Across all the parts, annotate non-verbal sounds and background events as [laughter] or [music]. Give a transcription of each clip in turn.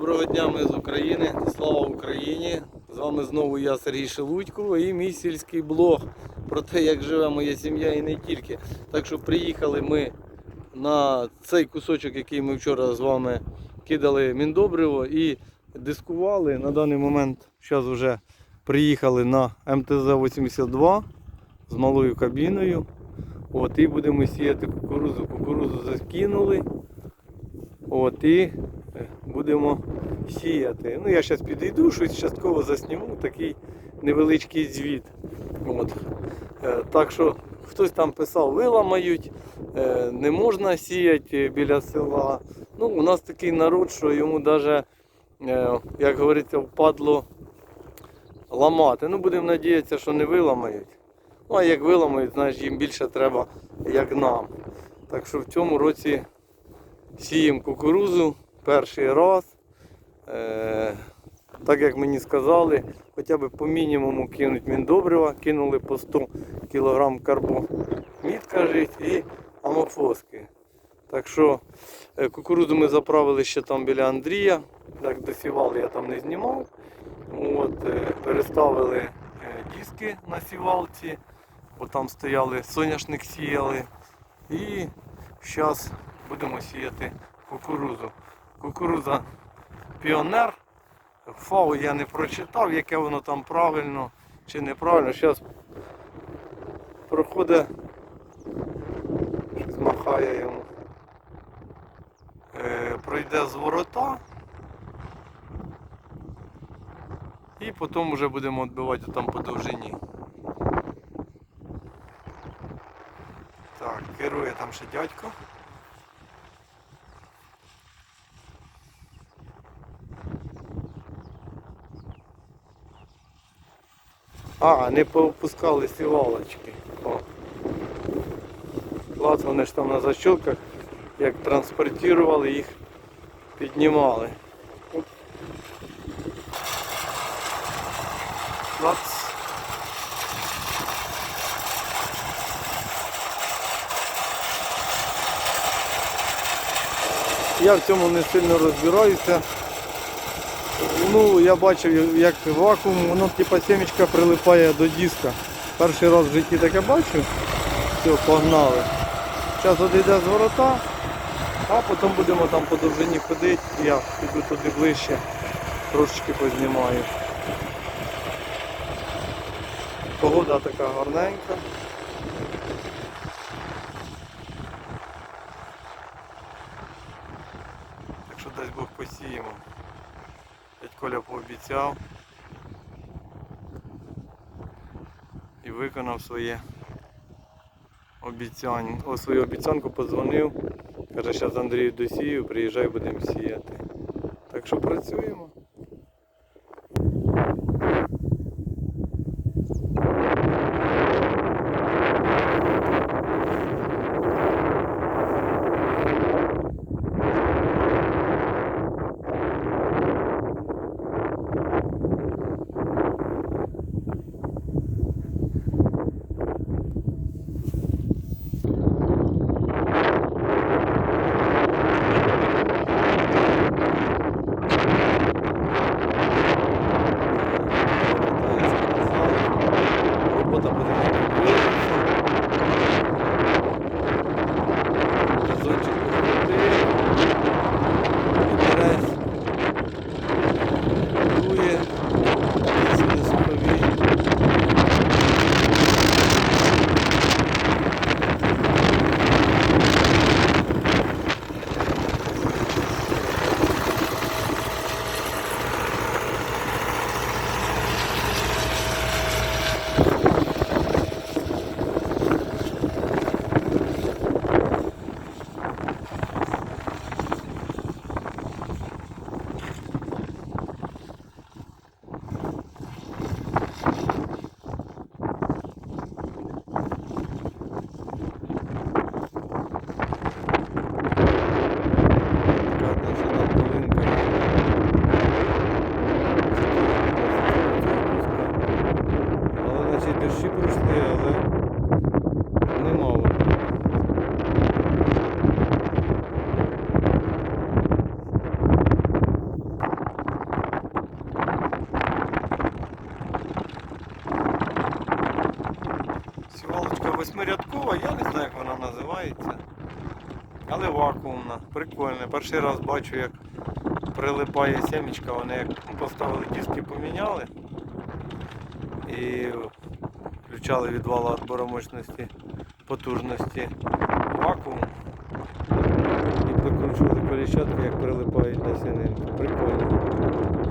Доброго дня, ми з України. Слава Україні! З вами знову я, Сергій Шелудько, і мій сільський блог про те, як живе моя сім'я і не тільки. Так що приїхали ми на цей кусочок, який ми вчора з вами кидали міндобриво і дискували. На даний момент зараз вже приїхали на МТЗ-82 з малою кабіною. От, і будемо сіяти кукурузу. Кукурузу закинули. От, і будемо сіяти. Ну, я зараз підійду, щось частково засніму, такий невеличкий звіт. От. Е, Так що хтось там писав, виламають, е, не можна сіяти біля села. Ну, у нас такий народ, що йому навіть, як говориться, впадло ламати. Ну, будемо надіятися, що не виламають. Ну, а як виламають, знаєш, їм більше треба, як нам. Так що в цьому році сіємо кукурузу перший раз. Е, так як мені сказали, хоча б по мінімуму кинуть міндобрива, кинули по 100 кг карбомід, кажуть, і амофоски. Так що е, кукурудзу ми заправили ще там біля Андрія. Так досівали, я там не знімав. От, е, переставили е, диски на сівалці, бо там стояли соняшник сіяли. І зараз будемо сіяти кукурузу. Кукуруза піонер. ФАУ я не прочитав, яке воно там правильно чи неправильно. Зараз проходить, щось махає йому. Е, пройде з ворота. І потім вже будемо відбивати там по довжині. Так, керує там ще дядько. А, не попускали сівалочки. О. Клас, вони ж там на защелках, як транспортували їх, піднімали. Клац. Я в цьому не сильно розбираюся. Ну, я бачив, як вакуум, воно типа сімечка прилипає до диска. Перший раз в житті таке бачу. Все, погнали. Зараз одійде з ворота, а потім будемо там по довжині ходити. Я піду туди ближче, трошечки познімаю. Погода така гарненька. Так що дасть Бог посіємо. Дядь Коля пообіцяв і виконав своє обіцяння. О, свою обіцянку подзвонив. Каже, зараз Андрію досію, приїжджай, будемо сіяти. Так що працюємо. Я не знаю, як вона називається. Але вакуумна, прикольна. Перший раз бачу, як прилипає сімечка, вони як поставили диски, поміняли і включали від вала відбору мощності, потужності вакуум і прикручували коліщатки, як прилипають на сінинку. Прикольно.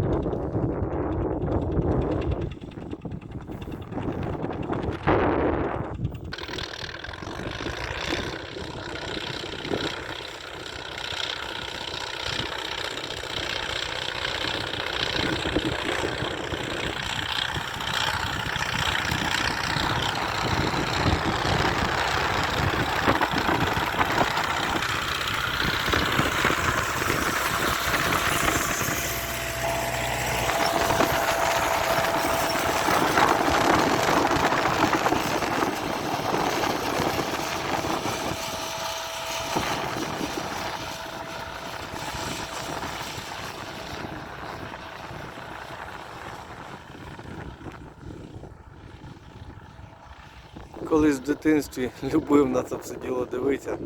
Колись в дитинстві любив на це все діло дивитися,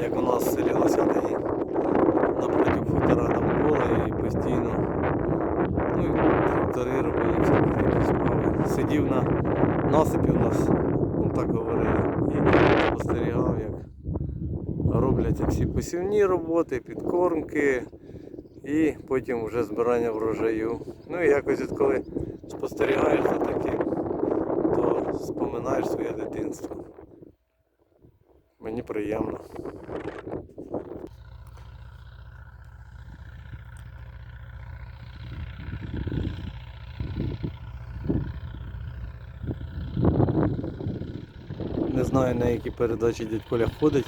як у нас в селі Лосятині напроти хутора там поле і постійно ну, і трактори робили всякі такі справи. Сидів на насипі у нас, ну так говорили, і спостерігав, як робляться всі посівні роботи, підкормки і потім вже збирання врожаю. Ну і якось коли спостерігаєш за таким то споминаєш своє дитинство. Мені приємно. Не знаю на які передачі дядь Коля ходить.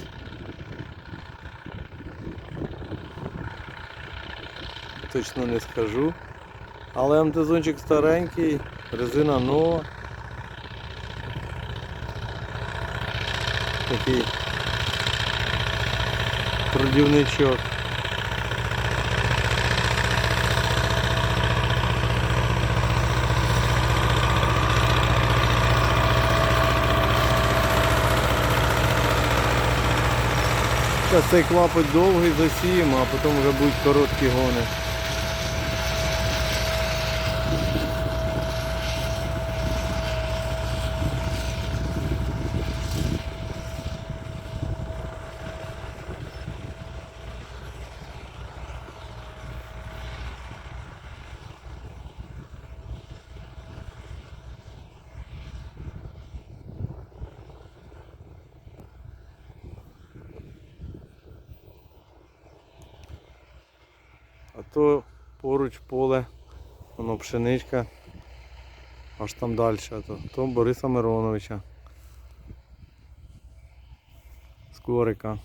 Точно не скажу. Але МТЗончик старенький, резина нова. Такий трудівничок. Зараз цей клапоть довгий засіємо, а потім вже будуть короткі гони. То поруч поле, воно пшеничка, аж там далі, то, то Бориса Мироновича. Скорика.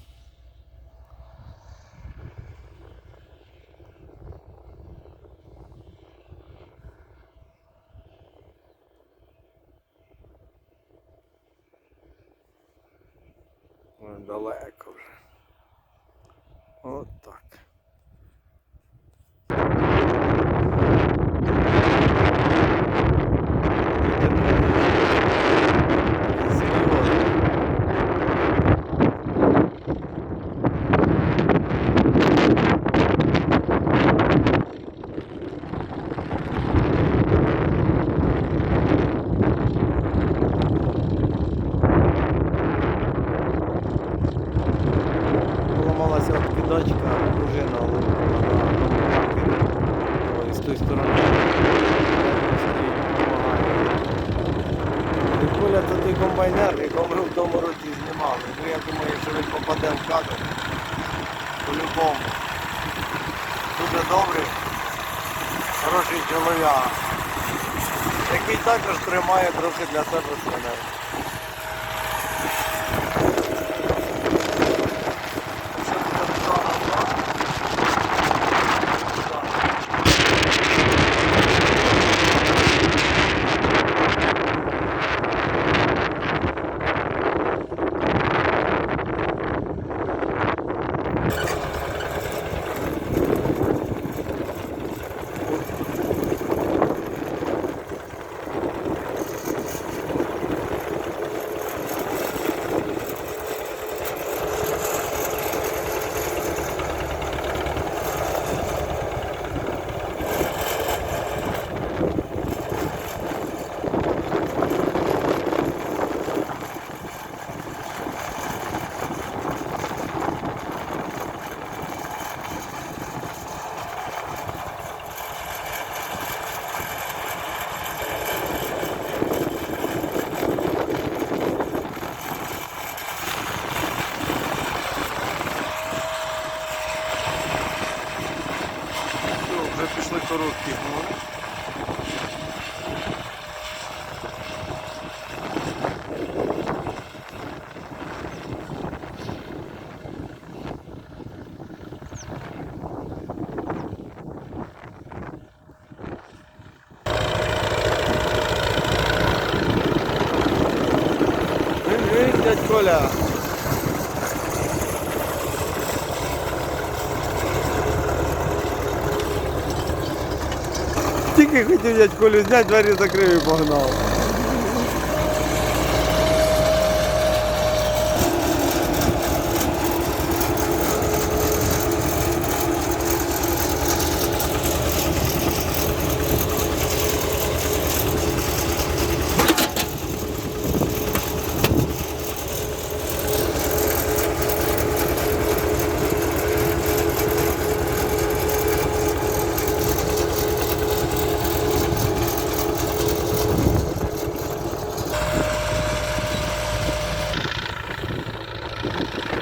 Тільки хотів дядь Колю зняти, двері закрив і погнав.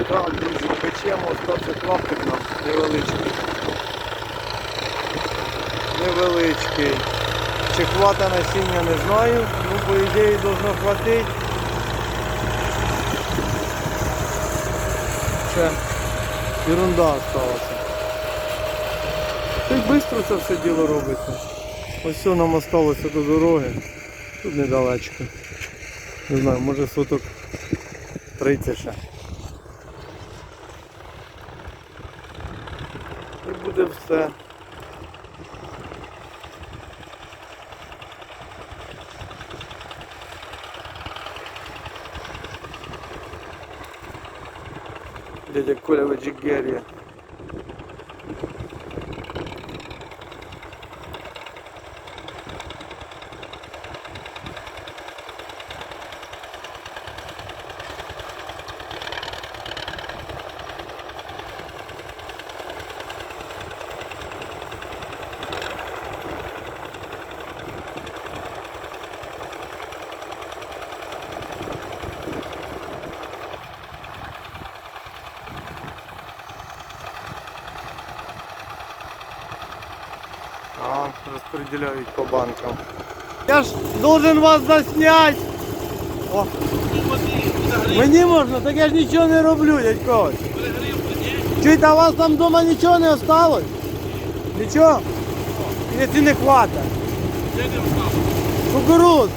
Так, друзі, печемо, остався клаптик нам невеличкий. Невеличкий. Чи хвата насіння не знаю, ну по ідеї должно хватити. Ще ерунда осталася. Та й швидко це все діло робиться. Ось все нам осталося до дороги. Тут недалечко. Не знаю, може суток 30 ще. І буде все. Дядя Коля в Джигерія. А, распределяют по банкам. Я ж должен вас заснять. О. Мені можна, так я ж нічого не роблю, дядько. Чуєте, а у вас там вдома нічого не осталось? Нічого? Якщо не хватає. Кукурудзу.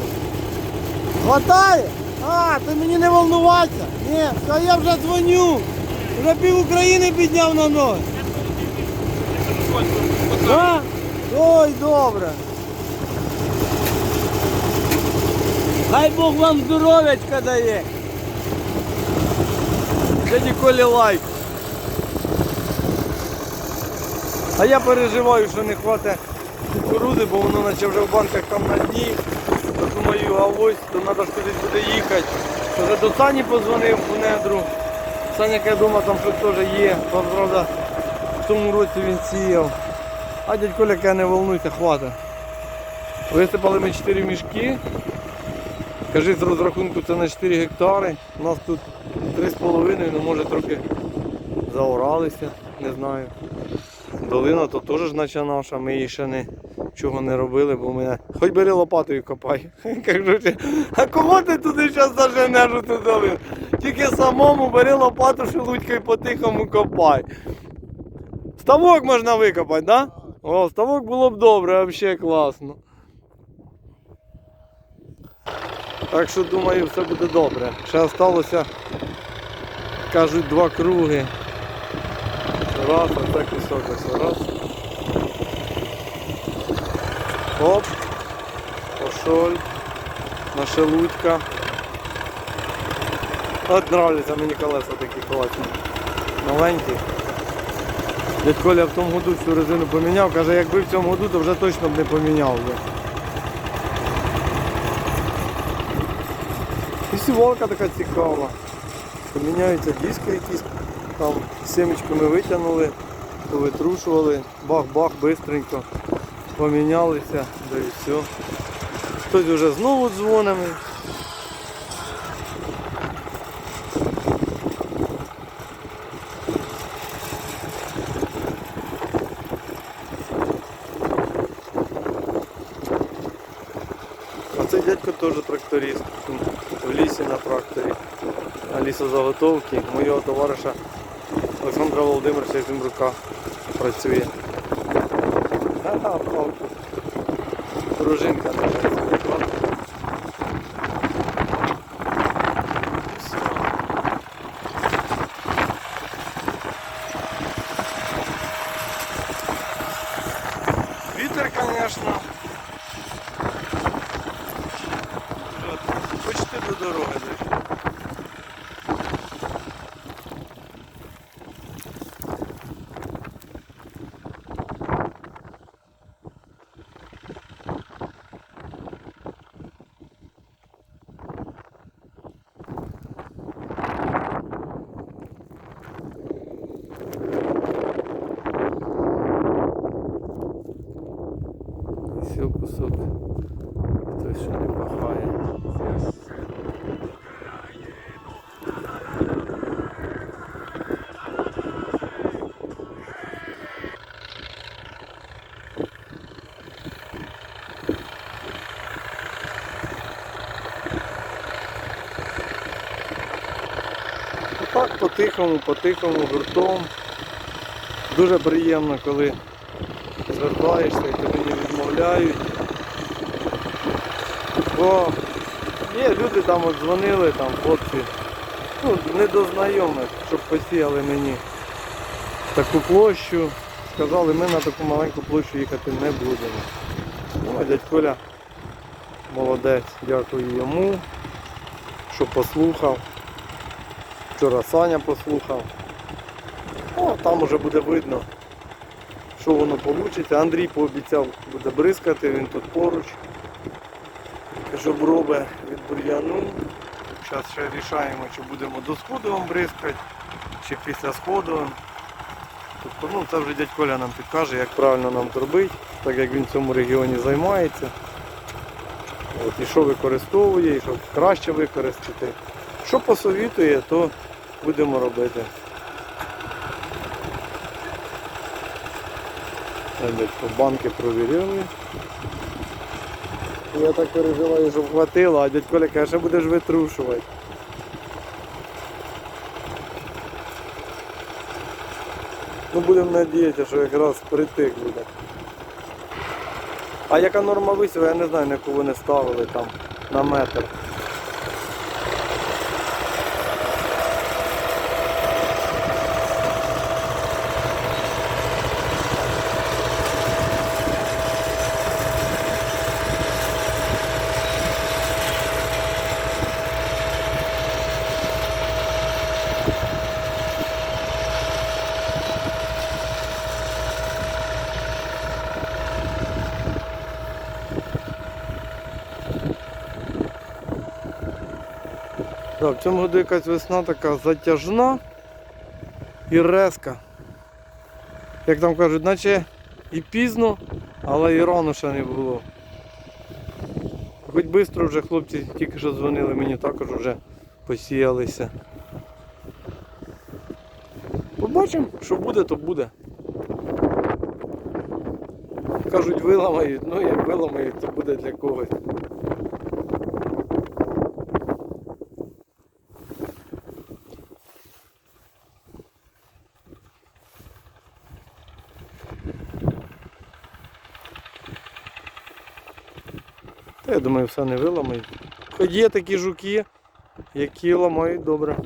Хватає? А, то мені не волнуватися. Ні, та я вже дзвоню. Вже пів України підняв на ноги. Да? Ой, добре. Хай Бог вам здоров'ячка дає. Дяді Колі лайк. А я переживаю, що не хватить кукурузи, бо воно наче вже в банках там на дні. Думаю, а ось, то треба кудись буде їхати. Вже до Сані позвонив у недру. Саня каже, вдома там щось теж є. Правда, в тому році він сіяв. А дядь Коля каже, не волнуйся, хватить. Висипали ми 4 мішки. Кажи, з розрахунку це на 4 гектари. У нас тут 3,5, ну може трохи заоралися, не знаю. Долина то теж наче наша, ми її ще не, чого не робили, бо ми хоч бери лопатою копай. [laughs] Кажу, а кого ти туди зараз заженеш у ту долину? Тільки самому бери лопату шелудькою по-тихому копай. Ставок можна викопати, так? Да? О, ставок було б добре, взагалі класно. Так що думаю, все буде добре. Ще залишилося, кажуть, два круги. Раз, а це кусок ось раз. Оп. Пошоль. Наша лудька. От нравляться мені колеса такі класні. Маленькі. Дядь Коля в тому году всю резину поміняв, каже, якби в цьому году, то вже точно б не поміняв. би. І сівалка така цікава. Поміняються диски якісь, там семечку ми витягнули, повитрушували, бах-бах, бистренько. Помінялися, да і все. Хтось вже знову дзвонимо. теж тракторист в лісі на тракторі. На лісозаготовці. Моєго товариша Олександра Володимировича Зімбрука працює. Дружинка не працює. правда? Все. Вітер, звісно. Почти до дороги дійшов. Все кусок. Хтось ще не пахає. Так, по-тихому, по-тихому, гуртом. Дуже приємно, коли звертаєшся і тобі не відмовляють. Бо є люди там от дзвонили, там хлопці, ну, не до знайомих, щоб посіяли мені таку площу. Сказали, ми на таку маленьку площу їхати не будемо. Ну, дядь Коля молодець, дякую йому, що послухав. Вчора Саня послухав. О, там уже буде видно, що воно вийде. Андрій пообіцяв буде бризкати, він тут поруч. Щоб від бур'яну. Зараз ще рішаємо, чи будемо до сходу бризкати, чи після сходу. Тобто, ну, це вже дядь Коля нам підкаже, як правильно нам зробити, так як він в цьому регіоні займається. От, і що використовує, і що краще використати. Що посовітує, то будемо робити. Банки провірили. Я так переживаю, щоб хватило, а дядь Коля каже, що будеш витрушувати. Ну будемо надіятися, що якраз притик буде. А яка норма висіву, я не знаю, на яку вони ставили там на метр. Да, в цьому году якась весна така затяжна і резка. Як там кажуть, наче і пізно, але і рано ще не було. Хоч швидко вже хлопці тільки що дзвонили, мені також вже посіялися. Побачимо, що буде, то буде. Кажуть, виламають, ну як виламають, то буде для когось. Я думаю, все не виламають. Є такі жуки, які ламають добре.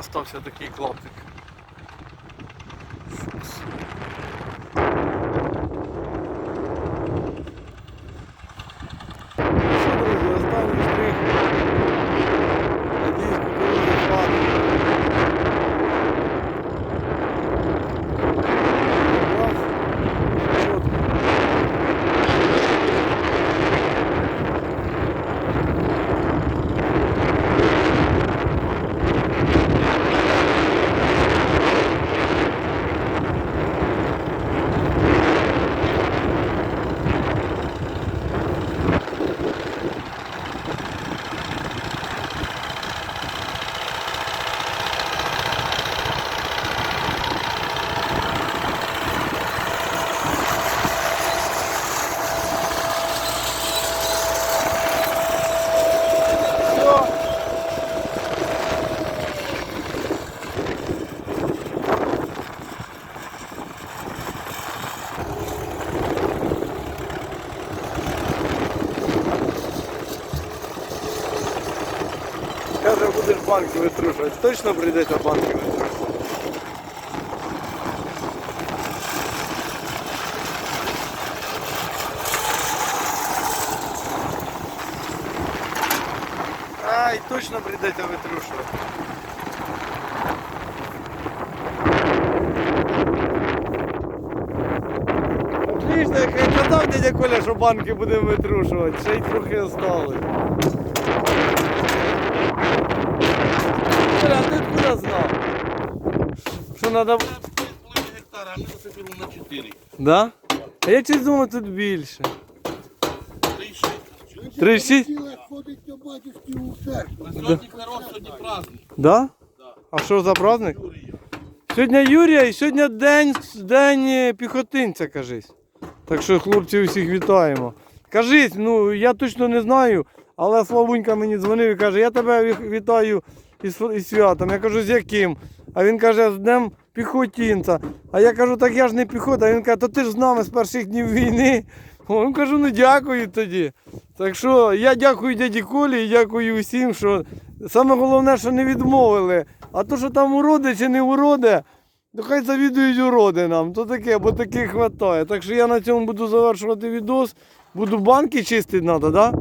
Остався такий клаптик. Що, друзі, останній штрих. Надіюсь, кукурудза хватить. Раз. Чотко. Все. Каже, будеш банки витрушувати. Точно прийдеться банки витрушувати? Ай, точно прийдеться витрушувати. Отлично, я казав дядя Коля, що банки будемо витрушувати, ще й трохи осталось. Откуда знав? Що гектара, а ми посадили на 4. Да? А я чуть думав, тут більше. 36. 36? Ходить до батюшки у. На сьогодні хорош, сьогодні праздник. Да? А що за праздник? Сьогодні Юрія і сьогодні день, день е, піхотинця, кажись. Так що хлопці усіх вітаємо. Кажись, ну я точно не знаю, але Славунька мені дзвонив і каже, я тебе ві- вітаю із, святом. Я кажу, з яким? А він каже, з днем піхотинця. А я кажу, так я ж не піхота. А він каже, то ти ж з нами з перших днів війни. [laughs] Я кажу, ну дякую тоді. Так що я дякую дяді Колі і дякую усім, що саме головне, що не відмовили. А то, що там уроди чи не уроди, то хай завідують уроди нам. То таке, бо таких хватає. Так що я на цьому буду завершувати відос. Буду банки чистити треба, да?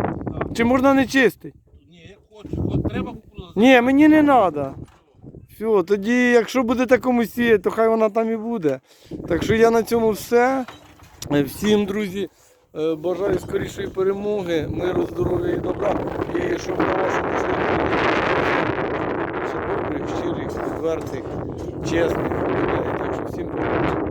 Чи можна не чистити? Треба кукурудзу. Ні, мені не треба. Все, тоді, якщо будете комусь сіяти, то хай вона там і буде. Так що я на цьому все. Е, Всім, друзі, е, бажаю скорішої перемоги, миру, здоров'я і добра. І щоб на вашому шляху добрих, щирих, відвертих, чесних людей. Так що всім побачення.